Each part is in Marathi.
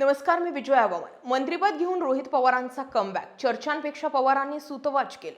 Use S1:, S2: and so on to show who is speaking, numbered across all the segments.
S1: नमस्कार मी विजय आवामान मंत्रीपद घेऊन रोहित पवारांचा कमबॅक चर्चांपेक्षा पवारांनी सुतवाच केले.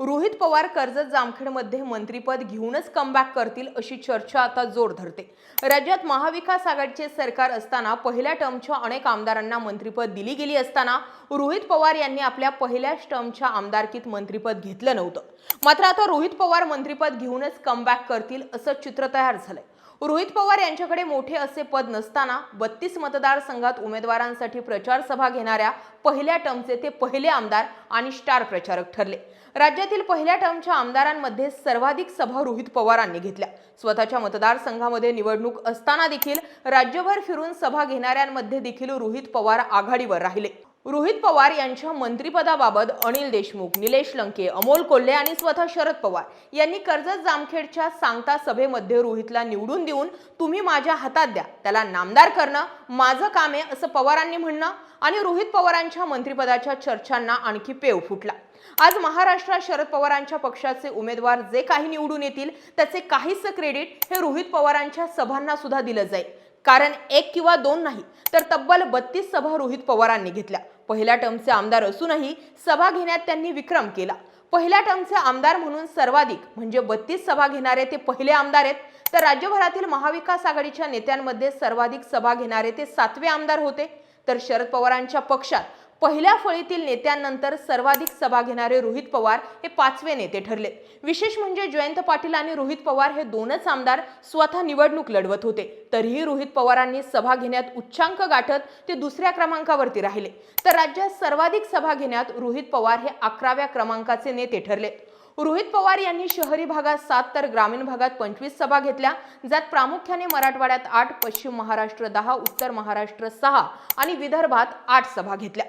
S1: रोहित पवार कर्जत जामखेडमध्ये मंत्रीपद घेऊनच कमबॅक करतील अशी चर्चा आता जोर धरते. राज्यात महाविकास आघाडीचे सरकार असताना पहिल्या टर्मच्या अनेक आमदारांना मंत्रीपद दिली गेली असताना रोहित पवार यांनी आपल्या पहिल्याच टर्मच्या आमदारकीत मंत्रीपद घेतलं नव्हतं. मात्र आता रोहित पवार मंत्रिपद घेऊनच कमबॅक करतील असं चित्र तयार झालंय. रोहित पवार यांच्याकडे मोठे असे पद नसताना बत्तीस मतदारसंघात उमेदवारांसाठी प्रचार सभा घेणाऱ्या पहिल्या टर्मचे ते पहिले आमदार आणि स्टार प्रचारक ठरले. राज्यातील पहिल्या टर्मच्या आमदारांमध्ये सर्वाधिक सभा रोहित पवारांनी घेतल्या. स्वतःच्या मतदारसंघामध्ये निवडणूक असताना देखील राज्यभर फिरून सभा घेणाऱ्यांमध्ये देखील रोहित पवार आघाडीवर राहिले. रोहित पवार यांच्या मंत्रिपदाबाबत अनिल देशमुख निलेश लंके अमोल कोल्हे आणि स्वतः शरद पवार यांनी कर्जत जामखेडच्या सांगता सभेमध्ये रोहितला निवडून देऊन तुम्ही माझ्या हातात द्या. त्याला नामदार करणं माझं काम आहे असं पवारांनी म्हणणं आणि रोहित पवारांच्या मंत्रिपदाच्या चर्चांना आणखी पेव फुटला. आज महाराष्ट्रात शरद पवारांच्या पक्षाचे उमेदवार जे काही निवडून येतील त्याचे काहीच क्रेडिट हे रोहित पवारांच्या सभांना सुद्धा दिलं जाईल. कारण एक किंवा दोन नाही तर तब्बल बत्तीस सभा रोहित पवारांनी घेतल्या. पहिल्या टर्मचे आमदार असूनही सभा घेण्यात त्यांनी विक्रम केला. पहिल्या टर्मचे आमदार म्हणून सर्वाधिक म्हणजे बत्तीस सभा घेणारे ते पहिले आमदार आहेत. तर राज्यभरातील महाविकास आघाडीच्या नेत्यांमध्ये सर्वाधिक सभा घेणारे ते सातवे आमदार होते. तर शरद पवारांच्या पक्षात पहिल्या फळीतील नेत्यांनंतर सर्वाधिक सभा घेणारे रोहित पवार हे पाचवे नेते ठरले. विशेष म्हणजे जयंत पाटील आणि रोहित पवार हे दोनच आमदार स्वतः निवडणूक लढवत होते. तरीही रोहित पवारांनी सभा घेण्यात उच्चांक गाठत ते दुसऱ्या क्रमांकावरती राहिले. तर राज्यात सर्वाधिक सभा घेण्यात रोहित पवार हे अकराव्या क्रमांकाचे नेते ठरले. रोहित पवार यांनी शहरी भागात सात तर ग्रामीण भागात पंचवीस सभा घेतल्या ज्यात प्रामुख्याने मराठवाड्यात आठ पश्चिम महाराष्ट्र दहा उत्तर महाराष्ट्र सहा आणि विदर्भात आठ सभा घेतल्या.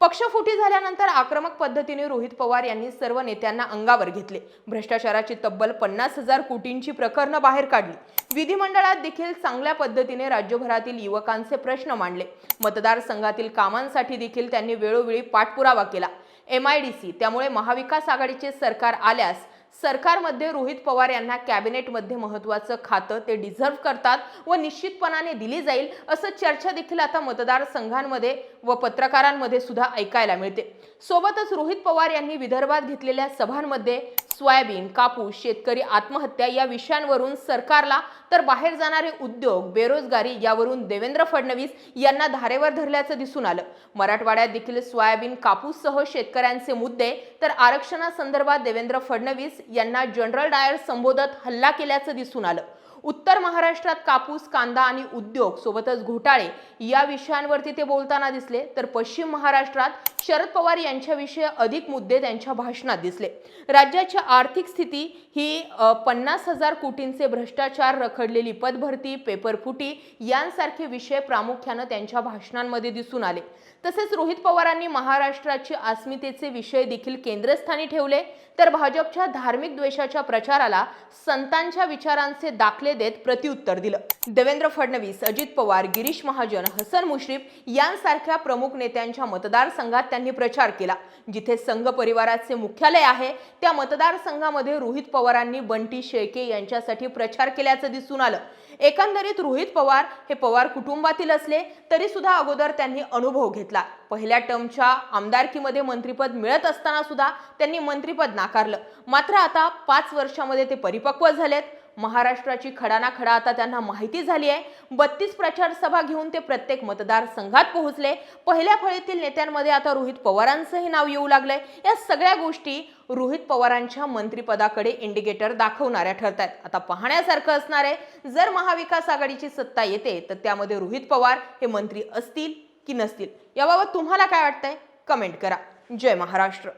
S1: पक्षफुटी झाल्यानंतर आक्रमक पद्धतीने रोहित पवार यांनी सर्व नेत्यांना अंगावर घेतले. भ्रष्टाचाराची तब्बल पन्नास हजार कोटींची प्रकरणं बाहेर काढली. विधिमंडळात देखील चांगल्या पद्धतीने राज्यभरातील युवकांचे प्रश्न मांडले. मतदारसंघातील कामांसाठी देखील त्यांनी वेळोवेळी पाठपुरावा केला. एम आय डी सी त्यामुळे महाविकास आघाडीचे सरकार आल्यास सरकारमध्ये रोहित पवार यांना कॅबिनेटमध्ये महत्त्वाचं खातं ते डिझर्व करतात व निश्चितपणाने दिली जाईल असं चर्चा देखील आता मतदारसंघांमध्ये व पत्रकारांमध्ये सुद्धा ऐकायला मिळते. सोबतच रोहित पवार यांनी विदर्भात घेतलेल्या सभांमध्ये सोयाबीन कापूस शेतकरी आत्महत्या या विषयांवरून सरकारला तर बाहेर जाणारे उद्योग बेरोजगारी यावरून देवेंद्र फडणवीस यांना धारेवर धरल्याचं दिसून आलं. मराठवाड्यात देखील सोयाबीन कापूससह शेतकऱ्यांचे मुद्दे तर आरक्षणासंदर्भात देवेंद्र फडणवीस यांना जनरल डायर संबोधत हल्ला केल्याचं दिसून आलं. उत्तर महाराष्ट्रात कापूस कांदा आणि उद्योग सोबतच घोटाळे या विषयांवरती ते बोलताना दिसले. तर पश्चिम महाराष्ट्रात शरद पवार यांच्याविषयी अधिक मुद्दे त्यांच्या भाषणात दिसले. राज्याची आर्थिक स्थिती ही पन्नास हजार कोटींचे भ्रष्टाचार रखडलेली पदभरती पेपरफुटी यांसारखे विषय प्रामुख्यानं त्यांच्या भाषणांमध्ये दिसून आले. तसेच रोहित पवारांनी महाराष्ट्राची अस्मितेचे विषय देखील केंद्रस्थानी ठेवले. तर भाजपच्या धार्मिक द्वेषाच्या प्रचाराला संतांच्या विचारांचे दाखले देत प्रत्युत्तर दिलं. देवेंद्र फडणवीस अजित पवार गिरीश महाजन हसन मुश्रीफ यांसारख्या प्रमुख नेत्यांच्या मतदारसंघात त्यांनी प्रचार केला. जिथे संघ परिवाराचे मुख्यालय आहे त्या मतदारसंघामध्ये रोहित पवारांनी बंटी शेळके यांच्यासाठी प्रचार केल्याचं दिसून आलं. एकंदरीत रोहित पवार हे पवार कुटुंबातील असले तरी सुद्धा अगोदर त्यांनी अनुभव घेतला. पहिल्या टर्मच्या आमदारकीमध्ये मंत्रीपद मिळत असताना सुद्धा त्यांनी मंत्रीपद नाकारलं. मात्र आता पाच वर्षामध्ये ते परिपक्व झालेत. महाराष्ट्राची खडाना खडा आता त्यांना माहिती झाली आहे. बत्तीस प्रचार सभा घेऊन ते प्रत्येक मतदारसंघात पोहोचले. पहिल्या फळीतील नेत्यांमध्ये आता रोहित पवारांचंही नाव येऊ लागलंय. या सगळ्या गोष्टी रोहित पवारांच्या मंत्रिपदाकडे इंडिकेटर दाखवणाऱ्या ठरत आहेत आता पाहण्यासारखं असणार आहे जर महाविकास आघाडीची सत्ता येते तर त्यामध्ये रोहित पवार हे मंत्री असतील की नसतील? याबाबत तुम्हाला काय वाटतंय? कमेंट करा. जय महाराष्ट्र.